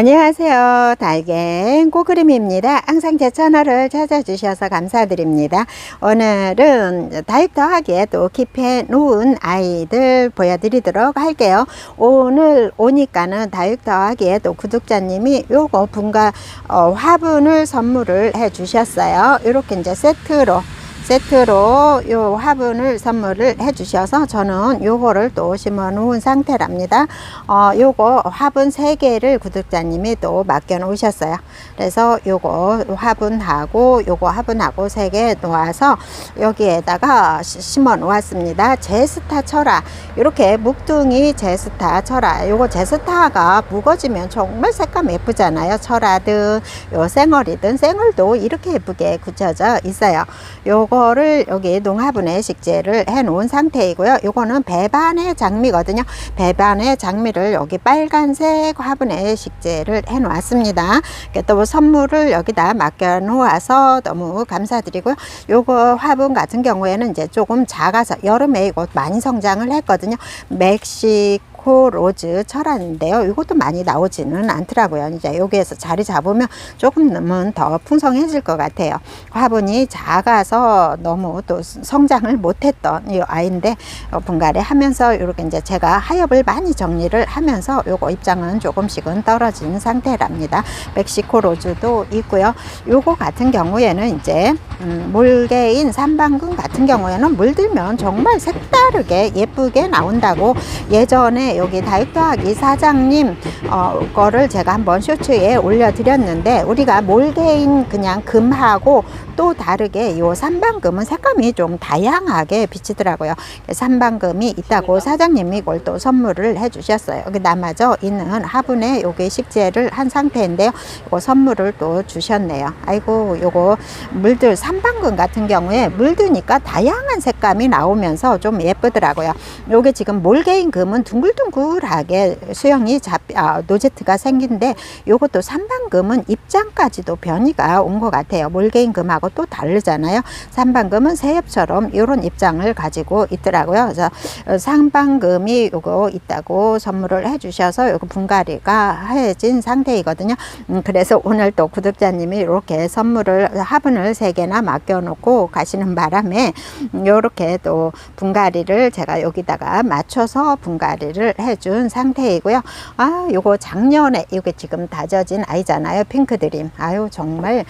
안녕하세요. 달갱 꼬그림입니다. 항상 제 채널을 찾아주셔서 감사드립니다. 오늘은 다육 더하기에 또 킵해 놓은 아이들 보여드리도록 할게요. 오늘 오니까는 다육 더하기에 또 구독자님이 요거 분가 어, 화분을 선물을 해 주셨어요. 이렇게 이제 세트로 세트로 요 화분을 선물을 해 주셔서 저는 요거를 또 심어 놓은 상태랍니다. 어, 요거 화분 세개를 구독자님이 또 맡겨 놓으셨어요. 그래서 요거 화분하고 요거 화분하고 세개 놓아서 여기에다가 시- 심어 놓았습니다. 제스타 철화. 이렇게 묵둥이 제스타 철화. 요거 제스타가 묵어지면 정말 색감 예쁘잖아요. 철화든 요 생얼이든 생얼도 이렇게 예쁘게 굳혀져 있어요. 요거 를 여기 농화분에 식재를 해 놓은 상태이고요. 요거는 배반의 장미거든요. 배반의 장미를 여기 빨간색 화분에 식재를 해 놓았습니다. 또 선물을 여기다 맡겨 놓아서 너무 감사드리고요. 요거 화분 같은 경우에는 이제 조금 작아서 여름에 이거 많이 성장을 했거든요. 멕시 코 로즈 철화인데요. 이것도 많이 나오지는 않더라고요. 이제 여기에서 자리 잡으면 조금은 더 풍성해질 것 같아요. 화분이 작아서 너무 또 성장을 못했던 이 아이인데 어, 분갈이 하면서 이렇게 이제 제가 하엽을 많이 정리를 하면서 요거 입장은 조금씩은 떨어지는 상태랍니다. 멕시코 로즈도 있고요. 요거 같은 경우에는 이제 음, 몰개인 삼방금 같은 경우에는 물들면 정말 색다르게 예쁘게 나온다고 예전에 여기 다육더하기 사장님 어, 거를 제가 한번 쇼츠에 올려드렸는데 우리가 몰개인 그냥 금하고 또 다르게 요 삼방금은 색감이 좀 다양하게 비치더라고요. 삼방금이 있다고 사장님이 이걸 또 선물을 해주셨어요. 여기 남아져 있는 화분에 요게 식재를 한 상태인데요. 요거 선물을 또 주셨네요. 아이고 요거 물들 삼방금 같은 경우에 물드니까 다양한 색감이 나오면서 좀 예쁘더라고요. 요게 지금 몰개인 금은 둥글둥글하게 수영이 잡 아, 노제트가 생긴데 요것도 삼방금은 입장까지도 변이가 온 것 같아요. 몰개인 금하고 또 다르잖아요. 삼방금은 새엽처럼 이런 입장을 가지고 있더라고요. 그래서 어, 삼방금이 요거 있다고 선물을 해주셔서 요거 분갈이가 해진 상태이거든요. 음, 그래서 오늘 또 구독자님이 이렇게 선물을 화분을 세 개나 맡겨놓고 가시는 바람에 이렇게 또 분갈이를 제가 여기다가 맞춰서 분갈이를 해준 상태이고요. 아, 요거 작년에 이게 지금 다져진 아이잖아요. 핑크드림. 아유 정말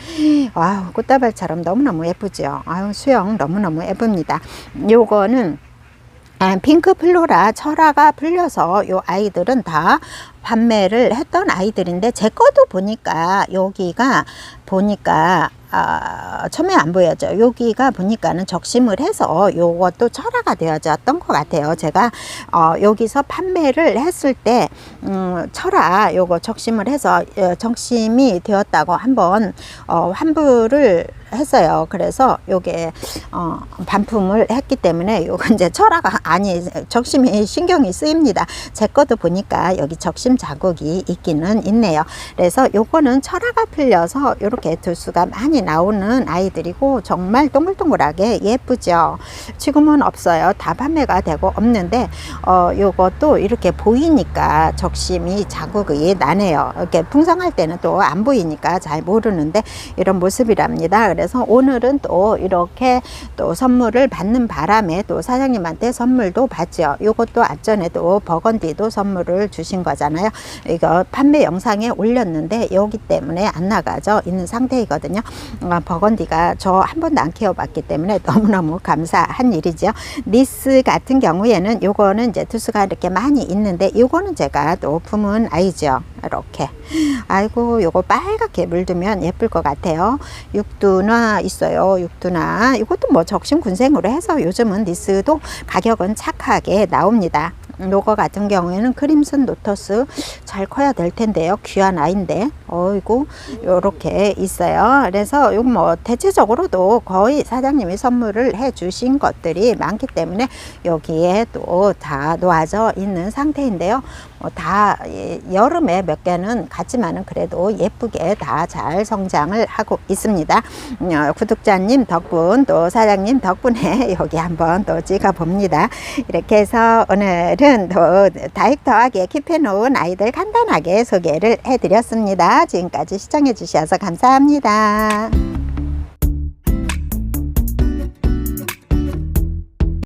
아유 꽃다발처럼 너무너무 예쁘죠. 아유 수영 너무너무 예쁩니다. 요거는 아, 핑크 플로라 철화가 풀려서 요 아이들은 다 판매를 했던 아이들인데 제 거도 보니까 여기가 보니까 아, 처음에 안 보였죠. 여기가 보니까는 적심을 해서 요것도 철화가 되어졌던 것 같아요. 제가 어, 여기서 판매를 했을 때 음, 철화 요거 적심을 해서 어, 적심이 되었다고 한번 어, 환불을 했어요. 그래서 요게 어, 반품을 했기 때문에 요거 이제 철화가 아니 적심이 신경이 쓰입니다. 제 것도 보니까 여기 적심 자국이 있기는 있네요. 그래서 요거는 철화가 풀려서 이렇게 두수가 많이 나오는 아이들이고 정말 동글동글하게 예쁘죠. 지금은 없어요. 다 판매가 되고 없는데 어 요것도 이렇게 보이니까 적심이 자국이 나네요. 이렇게 풍성할 때는 또 안 보이니까 잘 모르는데 이런 모습이랍니다. 그래서 오늘은 또 이렇게 또 선물을 받는 바람에 또 사장님한테 선물도 받죠. 요것도 앞전에도 버건디도 선물을 주신 거잖아요. 이거 판매 영상에 올렸는데 여기 때문에 안 나가져 있는 상태이거든요. 어, 버건디가 저 한 번도 안 키워봤기 때문에 너무너무 감사한 일이죠. 니스 같은 경우에는 요거는 이제 투수가 이렇게 많이 있는데 요거는 제가 또 품은 아이죠. 이렇게. 아이고 요거 빨갛게 물들면 예쁠 것 같아요. 육두나 있어요. 육두나. 이것도 뭐 적심 군생으로 해서 요즘은 니스도 가격은 착하게 나옵니다. 요거 같은 경우에는 크림슨 노터스 잘 커야 될 텐데요. 귀한 아이인데. 어이구, 요렇게 있어요. 그래서 요거 뭐 대체적으로도 거의 사장님이 선물을 해 주신 것들이 많기 때문에 여기에 또 다 놓아져 있는 상태인데요. 뭐 다 여름에 몇 개는 같지만은 그래도 예쁘게 다 잘 성장을 하고 있습니다. 음, 어, 구독자님 덕분 또 사장님 덕분에 여기 한번 또 찍어 봅니다. 이렇게 해서 오늘은 오늘은 더 다육 더하기에 킵해 놓은 아이들 간단하게 소개를 해드렸습니다. 지금까지 시청해 주셔서 감사합니다.